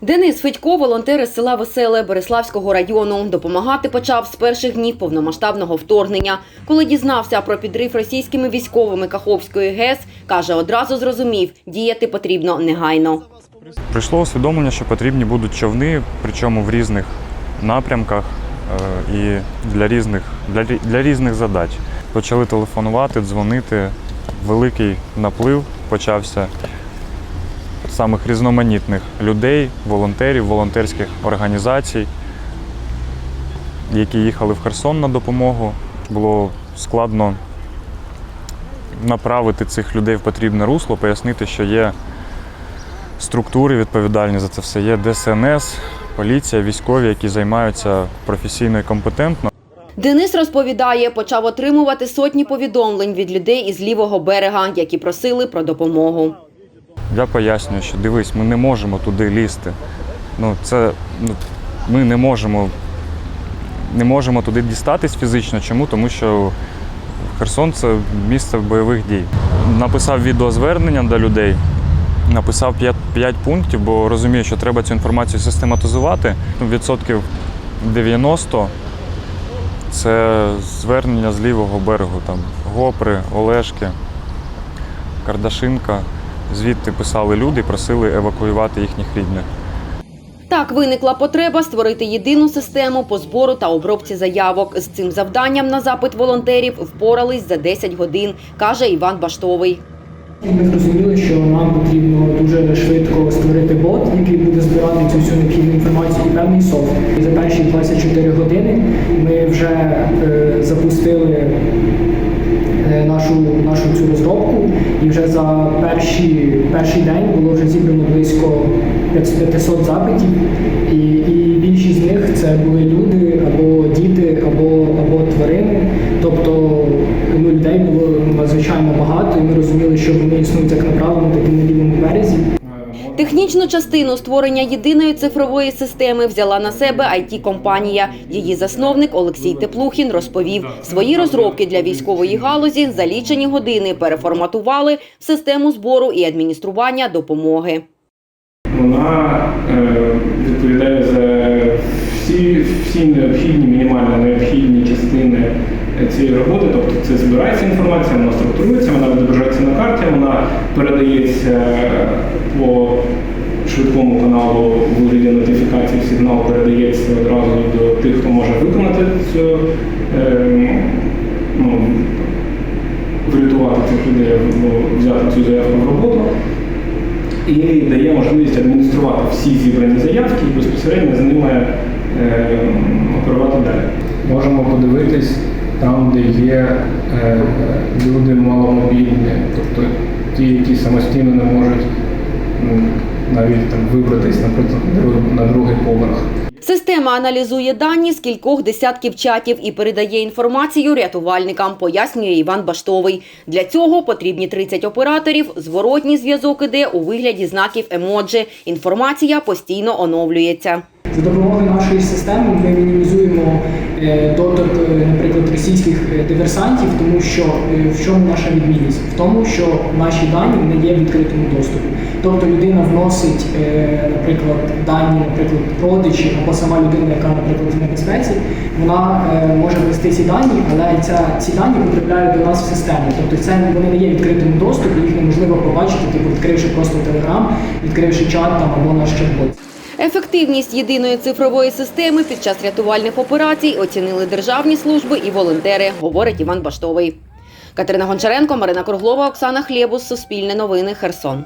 Денис Федько, волонтер із села Веселе Береславського району, допомагати почав з перших днів повномасштабного вторгнення. Коли дізнався про підрив російськими військовими Каховської ГЕС, каже, одразу зрозумів, діяти потрібно негайно. Прийшло усвідомлення, що потрібні будуть човни, причому в різних напрямках е, і для різних, для, для різних задач. Почали телефонувати, дзвонити. Великий наплив почався самих різноманітних людей, волонтерів, волонтерських організацій, які їхали в Херсон на допомогу. Було складно направити цих людей в потрібне русло, пояснити, що є структури відповідальні за це все. Є ДСНС, поліція, військові, які займаються професійно і компетентно. Денис розповідає, почав отримувати сотні повідомлень від людей із лівого берега, які просили про допомогу. Я пояснюю, що дивись, ми не можемо туди лізти. Ну, це, ну, ми не можемо, не можемо туди дістатись фізично. Чому? Тому що Херсон це місце бойових дій. Написав відеозвернення до людей, написав 5, 5 пунктів, бо розумію, що треба цю інформацію систематизувати. Ну, Відсотків 90 це звернення з лівого берегу, там Гопри, Олешки, Кардашинка. Звідти писали люди, просили евакуювати їхніх рідних. Так виникла потреба створити єдину систему по збору та обробці заявок. З цим завданням на запит волонтерів впорались за 10 годин, каже Іван Баштовий. Ми зрозуміли, що нам потрібно дуже швидко створити бот, який буде збирати цю всю необхідну інформацію і певний софт. І за перші 24 години ми вже е, запустили нашу, нашу цю розробку, і вже за перші, перший день було вже зібрано близько 500 запитів, і, і більшість з них це були люди або діти, або, або тварини. Тобто ну, людей було надзвичайно багато, і ми розуміли, що вони існують як на правому, так і на лівому березі. Технічну частину створення єдиної цифрової системи взяла на себе it компанія Її засновник Олексій Теплухін розповів, свої розробки для військової галузі за лічені години переформатували в систему збору і адміністрування допомоги. Вона е, відповідає за всі, всі необхідні, мінімально необхідні частини цієї роботи. Тобто це збирається інформація, вона структурується, вона відображається на карті, вона передається по швидкому каналу у вигляді нотифікації, сигнал передається одразу до тих, хто може виконати цю. Е, ну, врятувати цих людей, взяти цю заявку в роботу і дає можливість адмініструвати всі зібрані заявки і безпосередньо з ними е, оперувати далі. Можемо подивитись там, де є е, люди маломобільні, тобто ті, які самостійно не можуть ну, навіть там вибратись, наприклад, на друг- на другий поверх. Система аналізує дані з кількох десятків чатів і передає інформацію рятувальникам, пояснює Іван Баштовий. Для цього потрібні 30 операторів. Зворотній зв'язок іде у вигляді знаків емоджі. Інформація постійно оновлюється. За допомогою нашої системи ми мінімізуємо е, дотик, російських е, диверсантів, тому що е, в чому наша відмінність? В тому, що наші дані не є в відкритому доступі. Тобто людина вносить, е, наприклад, дані, наприклад, родичі або сама людина, яка, наприклад, в небезпеці, вона може ввести ці дані, але ця, ці дані потрапляють до нас в систему. Тобто це вони не є в відкритому доступі, їх неможливо побачити, типу відкривши просто телеграм, відкривши чат там або наш чат-бот. Ефективність єдиної цифрової системи під час рятувальних операцій оцінили державні служби і волонтери, говорить Іван Баштовий. Катерина Гончаренко, Марина Круглова, Оксана Хлєбус, Суспільне новини, Херсон.